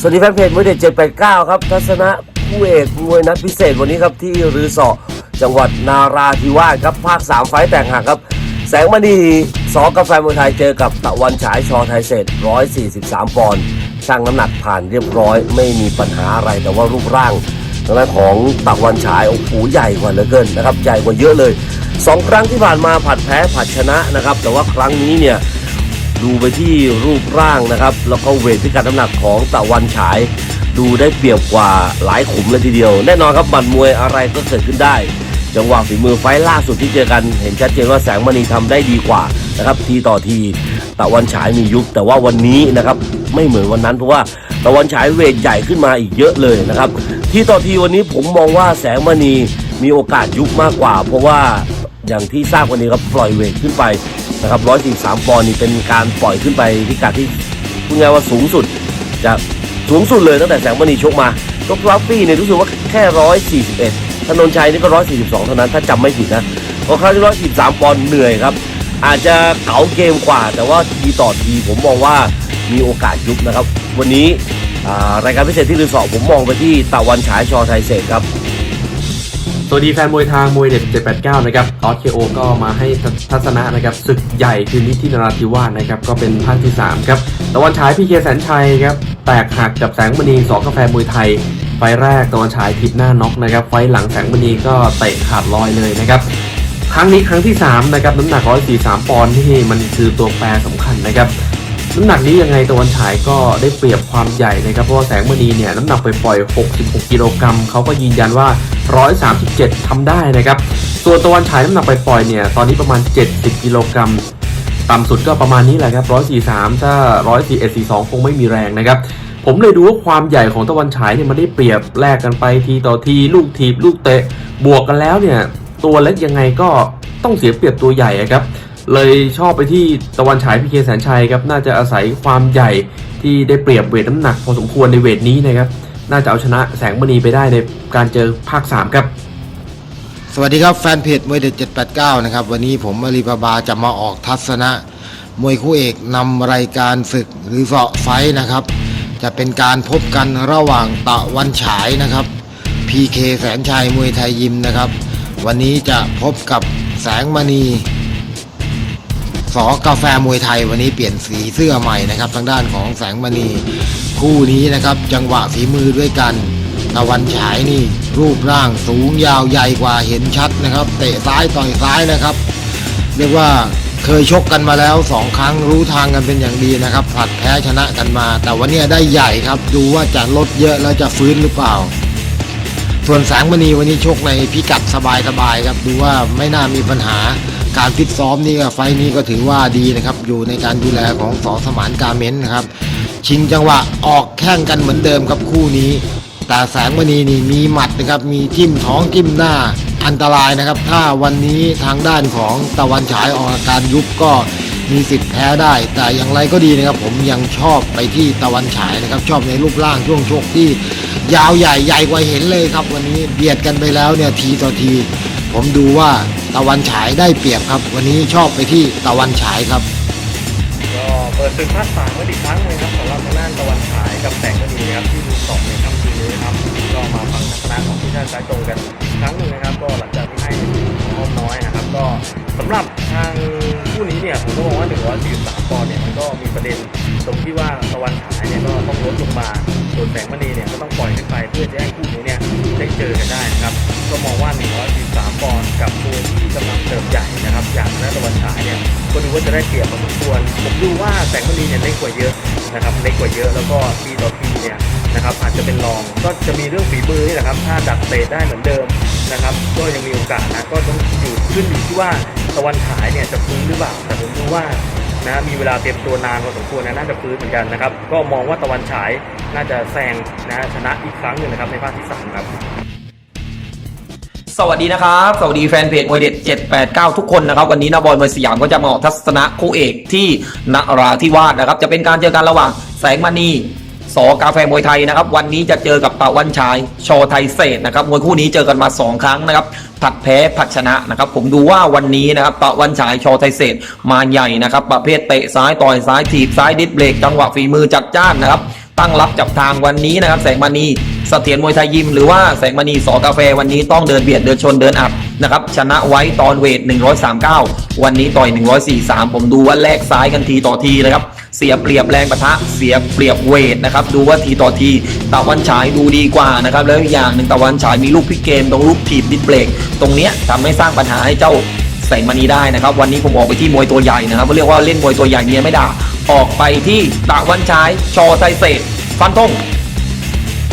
สวัสดีแฟนเพจมวยเด็ด789 ครับ ทัศนะคู่เอกมวยนัดพิเศษวันนี้ครับที่รือสอจังหวัดนาราธิวาสครับ ภาค 3 ไฟแต่งหักครับ แสงมณีสอกาแฟมวยไทยเจอกับตะวันฉายชอไทยเศษ 143 ปอนด์ช่างน้ำหนักผ่านเรียบร้อย ไม่มีปัญหาอะไรแต่ว่ารูปร่างทางด้านของตะวันฉายโอ้โหใหญ่กว่าเหลือเกินนะครับใหญ่กว่าเยอะเลยสองครั้งที่ผ่านมาผัดแพ้ผัดชนะนะครับแต่ว่าครั้งนี้เนี่ย ดูไปที่รูปร่างนะครับ แล้วก็เวทพิกัดน้ำหนักของตะวันฉาย ดูได้เปรียบกว่าหลายขุมเลยทีเดียว แน่นอนครับบันมวยอะไรก็เกิดขึ้นได้ จังหวะฝีมือไฟล่าสุดที่เจอกัน เห็นชัดเจนว่าแสงมณีทำได้ดีกว่านะครับทีต่อทีตะวันฉายมียุบแต่ว่าวันนี้นะครับไม่เหมือนวันนั้นเพราะว่าตะวันฉายเวทใหญ่ขึ้นมาอีกเยอะเลยนะครับ ทีต่อทีวันนี้ผมมองว่าแสงมณีมีโอกาสยุบมากกว่า เพราะว่าอย่างที่ทราบวันนี้ครับปล่อยเวทขึ้นไป นะครับ143ปอนด์นี่เป็นการปล่อยขึ้นไปพิกัดที่พูดง่ายว่าสูงสุดจากสูงสุดเลยตั้งแต่แสงมณีชกมาชกรัฟฟี่เนี่ยรู้สึกว่าแค่ 141ถนนชัยนี่ก็ 142 เท่านั้นถ้าจำไม่ผิดนะเพราะครั้งที่143ปอนด์เหนื่อยครับ อาจจะเก๋าเกมกว่า แต่ว่าทีต่อทีผมมองว่ามีโอกาสยุบนะครับ วันนี้รายการพิเศษที่รีสอร์ทผมมองไปที่ตะวันฉายชอไทยเศษครับ สวัสดีแฟนมวยทางมวยเด็ด789 นะครับออสเคโอก็มาให้ทัศนะนะครับศึกใหญ่คืนนี้ที่นราธิวาสนะครับก็เป็นภาคที่ 3 ครับตะวันฉายพีเคแสนชัยครับแตกหักกับแสงมณีสอกาแฟมวยไทย ไฟแรกตะวันฉายทิดหน้าน็อกนะครับไฟหลังแสงมณีก็เตะขาดลอยเลยนะครับครั้งนี้ครั้งที่3นะครับน้ำหนัก 143 ปอนด์ที่มันคือตัวแปรสำคัญนะครับ น้ำหนักนี้ยังไงตะวันฉายก็ได้เปรียบความใหญ่นะครับ เพราะว่าแสงมณีเนี่ยน้ำหนักไปปล่อย 66 กิโลกรัมเขาก็ยืนยันว่า 137ทำได้นะครับ ส่วนตะวันฉายน้ำหนักไปปล่อยเนี่ยตอนนี้ประมาณ 70 กิโลกรัมต่ำสุดก็ประมาณนี้แหละครับ 143 ถ้า 141 42 คงไม่มีแรงนะครับผมเลยดูว่าความใหญ่ของตะวันฉายเนี่ยมันได้เปรียบแลกกันไปทีต่อทีลูกทีบลูกเตะบวกกันแล้วเนี่ยตัวเล็กยังไงก็ต้องเสียเปรียบตัวใหญ่ครับ เลยชอบไปที่ตะวันฉายพีเคแสนชัยครับน่าจะอาศัยความใหญ่ที่ได้เปรียบเวทน้ำหนักพอสมควรในเวทนี้นะครับน่าจะเอาชนะแสงมณีไปได้ในการเจอภาค 3 ครับ สวัสดีครับแฟนเพจมวยเด็ด789 นะครับ วันนี้ผมอลีบาบาจะมาออกทัศนะ มวยคู่เอกนำรายการศึกหรือเสาะไฟนะครับ จะเป็นการพบกันระหว่างตะวันฉายนะครับ PK แสนชัยมวยไทยยิมนะครับ วันนี้จะพบกับแสงมณี สอกาแฟมวยไทยวันนี้เปลี่ยนสีเสื้อใหม่นะครับ ทางด้านของแสงมณีคู่นี้นะครับ จังหวะฝีมือด้วยกันตะวันฉายนี่รูปร่างสูงยาวใหญ่กว่าเห็นชัดนะครับ เตะซ้ายต่อยซ้ายนะครับ เรียกว่าเคยชกกันมาแล้วสองครั้งรู้ทางกันเป็นอย่างดีนะครับผลัดแพ้ชนะกันมา แต่วันนี้ได้ใหญ่ครับ ดูว่าจะลดเยอะแล้วจะฟื้นหรือเปล่า ส่วนแสงมณีวันนี้ชกในพิกัดสบายๆครับดูว่าไม่น่ามีปัญหาการฟิตซ้อมนี่ก็ไฟนี้ก็ถือว่าดีนะครับอยู่ในการดูแลของสอสมานการเม้นนะครับชิงจังหวะออกแข้งกันเหมือนเดิมครับคู่นี้ แต่แสงมณีนี่มีหมัดนะครับมีจิ้มท้องจิ้มหน้าอันตรายนะครับ ถ้าวันนี้ทางด้านของตะวันฉายออกอาการยุบก็มีสิทธิ์แพ้ได้ แต่อย่างไรก็ดีนะครับ ผมยังชอบไปที่ตะวันฉายนะครับ ชอบในรูปร่างช่วงชกที่ ยาวใหญ่ใหญ่กว่าเห็นเลยครับ วันนี้เบียดกันไปแล้วเนี่ยทีต่อที ผมดูว่าตะวันฉายได้เปรียบครับ วันนี้ชอบไปที่ตะวันฉายครับ ก็เปิดศึกภาคสามว้อีกครั้งหนึงครับ เนี่ยผมก็มองว่า143ปอนด์เนี่ยมันก็มีประเด็นตรงที่ว่าตะวันฉายเนี่ยก็ต้องลดลงมาส่วนแสงมณีเนี่ยก็ต้องปล่อยขึ้นไปเพื่อจะให้คู่นี้เนี่ยได้เจอกันได้นะครับ ก็มองว่า143ปอนด์กับตัวที่กำลังเติบใหญ่นะครับ อย่างนัตะวันฉายเนี่ยก็ดูว่าจะได้เปรียบพอสมควรผมดูว่าแสงมณีเนี่ยเล็กกว่าเยอะนะครับเล็กกว่าเยอะแล้วก็ทีต่อทีเนี่ยนะครับอาจจะเป็นรองก็จะมีเรื่องฝีมือนี่แหละครับถ้าดักเตะได้เหมือนเดิม นะครับ ก็ยังมีโอกาสนะก็ต้องอยู่ขึ้นอยู่ที่ว่าตะวันฉายเนี่ยจะฟื้นหรือเปล่าแต่ผมดูว่านะมีเวลาเตรียมตัวนานพอสมควรนะน่าจะฟื้นเหมือนกันนะครับ ก็มองว่าตะวันฉายน่าจะแซงนะชนะอีกครั้งหนึ่งนะครับในภาคที่สามครับสวัสดีนะครับ สวัสดีแฟนเพจมวยเด็ด 789 ทุกคนนะครับ วันนี้นาบอยมวยสยามก็จะมาออกทัศนะคู่เอกที่นราธิวาสนะครับ จะเป็นการเจอกันระหว่างแสงมณี สอกาแฟมวยไทยนะครับ วันนี้จะเจอกับตะวันชายชอไทยเศษนะครับมวยคู่นี้เจอกันมา 2 ครั้งนะครับผัดแพ้ผัดชนะนะครับ ผมดูว่าวันนี้นะครับตะวันชายชอไทยเศษมาใหญ่นะครับ ประเภทเตะซ้ายต่อยซ้ายถีบซ้ายดิสเบรกจังหวะฝีมือจัดจ้านนะครับ ตั้งรับจับทางวันนี้นะครับ แสงมณีเสถียรมวยไทยยิมหรือว่าแสงมณีสอกาแฟวันนี้ต้องเดินเบียดเดินชนเดินอัดนะครับชนะไว้ตอนเวท 139 วันนี้ต่อย 143 ผมดูว่าแลกซ้ายกันทีต่อทีนะครับ เสียเปรียบแรงปะทะเสียเปรียบเวทนะครับดูว่าทีต่อทีตะวันฉายดูดีกว่านะครับแล้วอย่างหนึ่งตะวันฉายมีลูกพิกเกมตรงลูกถีบดิสเบรกตรงเนี้ยทำให้สร้างปัญหาให้เจ้าแสงมณีได้นะครับ วันนี้ผมออกไปที่มวยตัวใหญ่นะครับเรียกว่าเล่นมวยตัวใหญ่เมียไม่ด่าออกไปที่ตะวันฉายชอไซเศษฟันธง